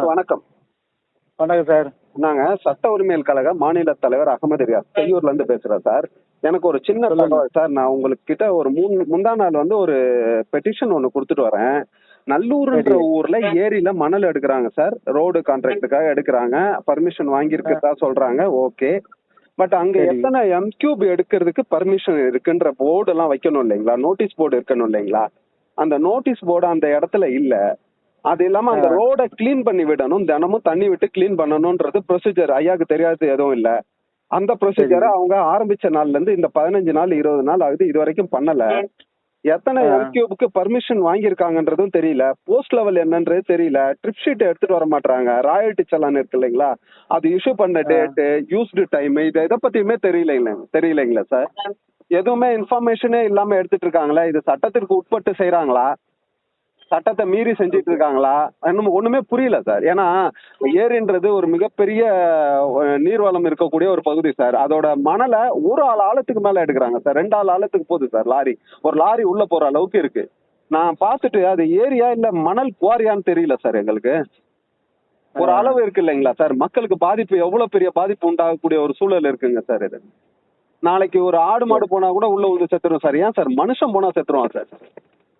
வணக்கம். வணக்கம் சார். நாங்க சட்ட உரிமைகள் கழக மாநில தலைவர் அகமது ரியாஸ் கையூர்ல இருந்து பேசுறேன் சார். எனக்கு ஒரு சின்ன. தகவல் சார் நான் உங்களுக்கு கிட்ட ஒரு மூணு முந்தா நாள் வந்து ஒரு பெட்டிஷன் ஒன்னு கொடுத்துட்டு வரேன். நல்லூர்ன்ற. ஊர்ல ஏரியில மணல் எடுக்கிறாங்க சார். ரோடு கான்ட்ராக்டுக்காக எடுக்கிறாங்க. பர்மிஷன் வாங்கியிருக்கிறதா சொல்றாங்க. ஓகே. பட் அங்க. எத்தனை எம் கியூப் எடுக்கிறதுக்கு பர்மிஷன் இருக்குன்ற போர்டு எல்லாம் வைக்கணும் இல்லைங்களா? நோட்டீஸ் போர்டு இருக்கணும் இல்லைங்களா? அந்த நோட்டீஸ் போர்டு அந்த இடத்துல இல்ல. அது இல்லாம அந்த. ரோட க்ளீன் பண்ணி விடணும். தினமும் தண்ணி விட்டு க்ளீன் பண்ணணும்ன்றது ப்ரொசீஜர் ஐயாக்கு தெரியாது எதுவும் இல்ல. அந்த ப்ரொசீஜரை. அவங்க ஆரம்பிச்ச நாள்ல இருந்து இந்த பதினஞ்சு நாள் இருபது நாள் ஆகுது. இது வரைக்கும் பண்ணல. எத்தனை. எம்கியூபுக்கு பர்மிஷன் வாங்கியிருக்காங்கன்றதும் தெரியல. போஸ்ட் லெவல் என்னன்றது தெரியல. ட்ரிப் ஷீட் எடுத்துட்டு வர மாட்டாங்க ராயல்டி சலான் இருக்கு இல்லைங்களா? அது இஷ்யூ பண்ண. டேட்டு யூஸ்டு டைம் இது எதை பத்தியுமே தெரியல தெரியலைங்களா சார் எதுவுமே இன்ஃபர்மேஷனே இல்லாம எடுத்துட்டு இருக்காங்களா? இது சட்டத்திற்கு உட்பட்டு செய்றாங்களா? சட்டத்தை மீறி செஞ்சுட்டு இருக்காங்களா? இன்னும் ஒண்ணுமே புரியல சார். ஏன்னா ஏரின்றது ஒரு மிகப்பெரிய நீர்வளம் இருக்கக்கூடிய ஒரு பகுதி சார். அதோட மணலை ஒரு ஆள் ஆழத்துக்கு மேல எடுக்கிறாங்க சார். ரெண்டு ஆள் ஆழத்துக்கு போகுது சார் லாரி. ஒரு லாரி உள்ள போற அளவுக்கு இருக்கு. நான் பார்த்துட்டு அது ஏரியா இல்ல மணல் குவாரியான்னு தெரியல சார் எங்களுக்கு. ஒரு. அளவு இருக்கு இல்லைங்களா சார்? மக்களுக்கு பாதிப்பு எவ்வளவு பெரிய பாதிப்பு உண்டாகக்கூடிய ஒரு சூழல் இருக்குங்க சார் இது. நாளைக்கு ஒரு ஆடு மாடு போனா கூட உள்ள வந்து செத்துரும் சார். ஏன் சார்? மனுஷன் போனா செத்துருவான் சார்.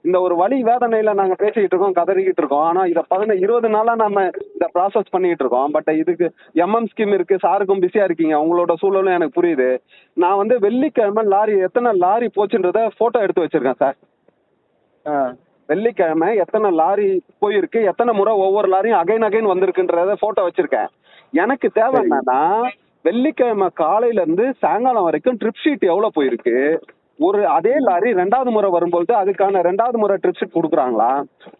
இந்த ஒரு வழி வேதனையில நாங்க பேசிக்கிட்டு இருக்கோம் கதறிக்கிட்டு இருக்கோம். ஆனா இத பதின இருபது நாளா நாம இத ப்ராசஸ் பண்ணிட்டு இருக்கோம். பட் இதுக்கு எம்எம் ஸ்கீம் இருக்கு சாருக்கும் பிஸியா இருக்கீங்க. உங்களோட சூழலும் எனக்கு புரியுது. நான் வந்து வெள்ளிக்கிழமை லாரி எத்தனை லாரி போச்சுன்றத போட்டோ எடுத்து வச்சிருக்கேன் சார் வெள்ளிக்கிழமை எத்தனை லாரி போயிருக்கு எத்தனை முறை ஒவ்வொரு லாரியும் அகைன் அகைன் வந்திருக்குன்றத போட்டோ வச்சிருக்கேன். எனக்கு தேவை. என்னன்னா வெள்ளிக்கிழமை காலையில இருந்து சாயங்காலம் வரைக்கும் ட்ரிப் ஷீட் எவ்வளவு போயிருக்கு? ஒரு அதே லாரி ரெண்டாவது முறை வரும்பொழுது அதுக்கான ரெண்டாவது முறை ட்ரிப் ஷீட் கொடுக்குறாங்களா?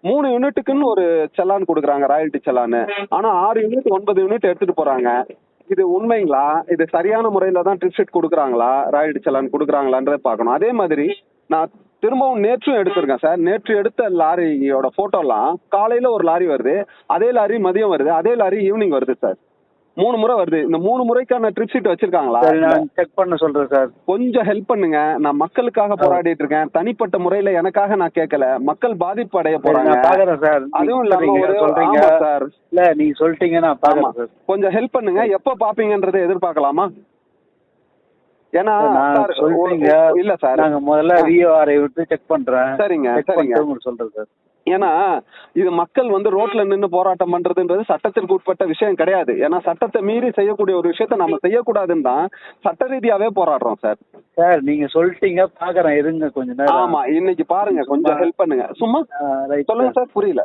மூணு யூனிட்டுக்குன்னு ஒரு செலான் கொடுக்குறாங்க ராயல்டி செலான் ஆனா ஆறு யூனிட் ஒன்பது யூனிட் எடுத்துட்டு போறாங்க. இது உண்மைங்களா? இது சரியான முறையில தான் ட்ரிப் ஷீட் கொடுக்குறாங்களா? ராயல்டி செலான் கொடுக்குறாங்களான்றத பார்க்கணும். அதே மாதிரி நான் திரும்பவும் நேற்றும் எடுத்திருக்கேன் சார். நேற்று எடுத்த லாரியோட போட்டோலாம் காலையில ஒரு லாரி வருது அதே லாரி மதியம் வருது அதே லாரி ஈவினிங் வருது சார். மூணு முறை வருது. இந்த மூணு முறைக்கான ட்ரிப் ஷீட் வச்சிருக்காங்களா? நான் செக் பண்ண சொல்றேன் சார். கொஞ்சம் ஹெல்ப் பண்ணுங்க. நான் மக்களுக்காக போராடிட்டு இருக்கேன். தனிப்பட்ட முறையில எனக்காக நான் கேட்கல மக்கள் பாதிப்பு அடைய போறாங்க. பாக்குறேன் சார். அதுவும் இல்லாம நீங்க சொல்றீங்க. சார். இல்ல நீங்க சொல்லிட்டீங்க நான் ஆமா. பாக்குறேன் சார். கொஞ்சம் ஹெல்ப் பண்ணுங்க. எப்ப பாப்பீங்கன்றதை எதிர்பார்க்கலாமா? ஏன்னா இல்ல சார். நாங்க முதல்ல. விஓஆரை விட்டு செக் பண்றேன். சரிங்க சரிங்க. சொல்றேன் சார். ஏன்னா இது மக்கள் வந்து ரோட்ல நின்னு போராட்டம் பண்றதுன்றது சட்டத்திற்கு உட்பட்ட விஷயம் கிடையாது. ஏன்னா சட்டத்தை மீறி செய்யக்கூடிய ஒரு விஷயத்த நம்ம செய்யக்கூடாதுன்னு தான் சட்ட ரீதியாவே போராடுறோம் சார். சார் நீங்க சொல்லிட்டீங்க பாக்குறேன் இருங்க கொஞ்ச நேரம். ஆமா இன்னைக்கு பாருங்க கொஞ்சம் ஹெல்ப் பண்ணுங்க. சும்மா சொல்லுங்க சார். புரியல.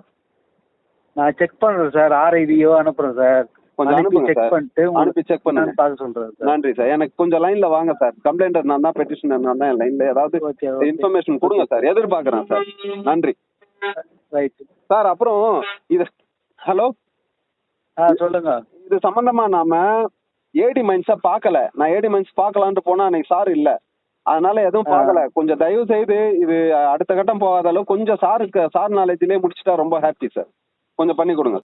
நான் செக் பண்றேன் சார். ஆர்ஐவிஓ அனுப்புறேன் சார். கொஞ்சம் அனுப்பி அனுப்புங்க செக் சார். பண்ணிட்டு அனுப்பி செக் பண்ணுங்க. பார்க்க சொல்றேன் நன்றி சார். எனக்கு கொஞ்சம் லைன்ல வாங்க சார். கம்ப்ளைண்டர் நான் தான் பெட்டிஷனர் நான் தான் லைன்ல ஏதாவது இன்ஃபர்மேஷன் கொடுங்க சார். எதிர்பார்க்கறேன் சார். நன்றி. ரைட் சார் அப்புறம் இது ஹலோ சொல்லுங்க. இது சம்பந்தமா நாம ஏடி மைன்ஸா பார்க்கல நான் ஏடி மைன்ஸ் பார்க்கலான்ட்டு போனா அன்னைக்கு சார் இல்ல. அதனால எதுவும். பார்க்கல கொஞ்சம் தயவு செய்து இது அடுத்த கட்டம் போகாத அளவு கொஞ்சம் சாருக்கு சார் நாலேஜ்லயே முடிச்சிட்டா ரொம்ப ஹாப்பி சார் கொஞ்சம் பண்ணி கொடுங்க.